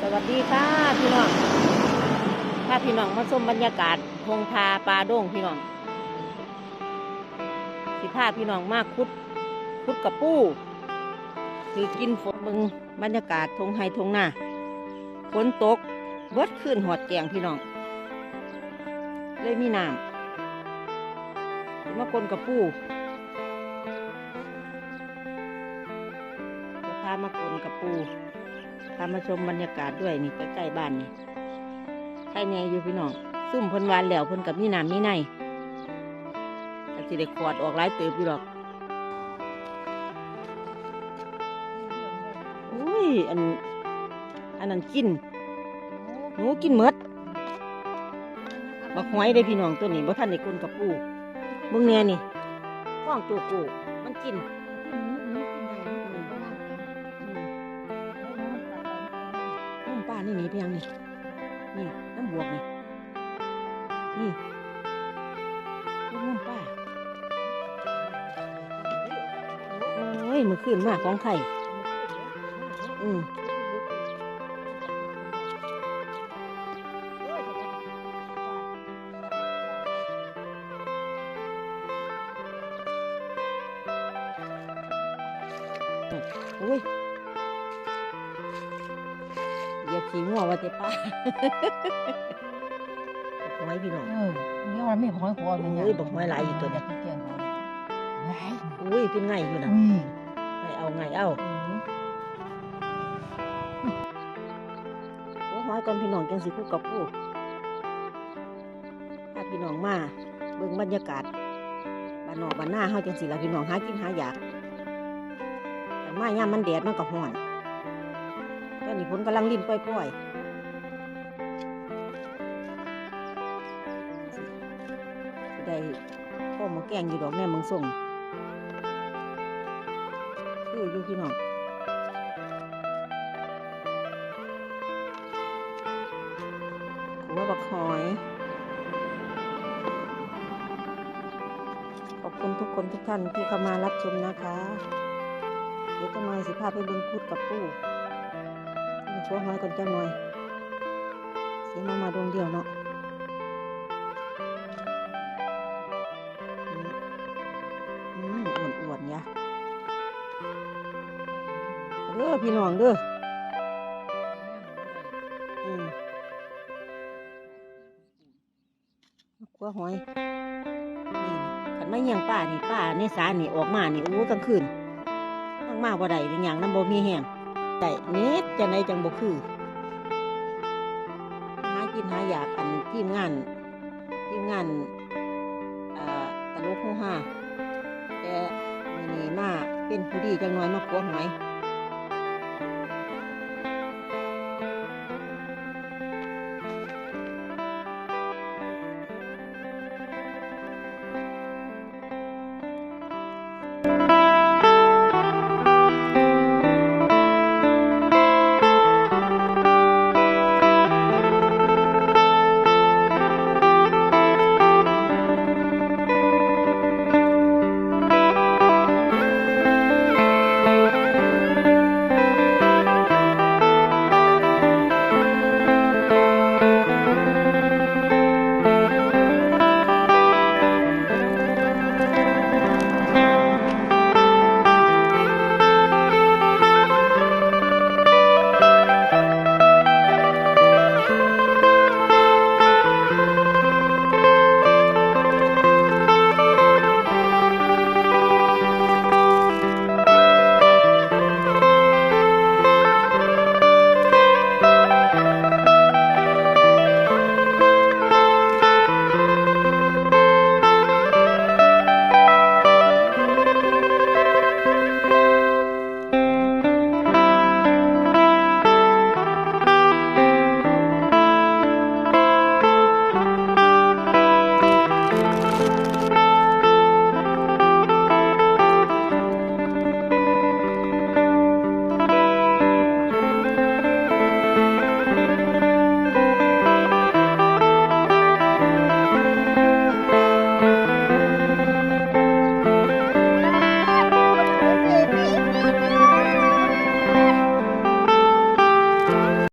สวัสดีค่ะพี่น้องพาพี่น้องมาชมบรรยากาศทงพาปลาโด่งพี่น้อง สิพาพี่น้องมาคุดคุดกับปูคือกินฝนมึงบรรยากาศทงไฮทงหน้าฝนตกเบิดขึ้นหอดแกงพี่น้อง เลยมีน้ำมากลกับปูจะพามากลกับปู พามาชมบรรยากาศด้วยนี่ใกล้ๆบ้านนี่ใกล้แน่อยู่พี่น้องซุ่มเพิ่นวานแล้วเพิ่นกับมีน้ำมีในก็สิได้ขวดออกหลายเติบอยู่หรอกอุ้ยอันอันนั้นกินหนูกินหมดบักหอยได้พี่น้องตัวนี้บ่ทันได้กลนกับปูเบิ่งแน่นี่ข้องตัวกูมันกิน น้ำป้านี่หนีไปยังนี่นี่น้ำบวกนี่นี่ลูกน้ำป้าโอ้ยมือขึ้นมากของไข่อืมโอ้ย ขี้งัวว่าแต่ป้าหอยพี่น้องเออนี่มันไม่หอยหัวเลยโอ้ยบอกหอยหลายอยู่ตัวเนี่ยเกี่ยงหัวหลายอุ้ยเป็นไงอยู่นะอุ้ยไงเอาไงเอาอืมโอ้หอยก่อนพี่น้องจังสิคุยกับผู้ถ้าพี่น้องมาเบิ่งบรรยากาศบ้านนอกบ้านหน้าเฮาจังสิล่ะพี่น้องหากินหาอยากแต่มายามมันแดดมันก็ร้อนตอ นนี้ฝนกำลังลิ้นปล่อยๆได้พ่อมาแกงอยู่ดอกแน่มึงส่งคืออยู่พี่น้องหัวบักหอย ขอบคุณทุกคนทุกท่านที่เข้ามารับชมนะคะ เดี๋ยวจะหน่อยสิพาไปเบิ่งคุดกับปู นี่วหอยก่อนจังหน่อยเสียมามาดวงเดียวเนาะอืมอ้วนอ้วนๆยะเด้อพี่น้องเด้ออืมกัวหอยนี่ขันมาเยี่ยงป้านี่ป้าในสานี่ออกมานี่โอ้กลางคืนทั้งมาบ่ได้หรือหยังน้ำบ่มีแห้ง ได้เน็ดจะไหนจังบ่คือ หากินหาอยากอันทีมงานทีมงานเอ่อตลกฮู้าแต่มีมาเป็นผู้ดีจังน้อยมากัวหอย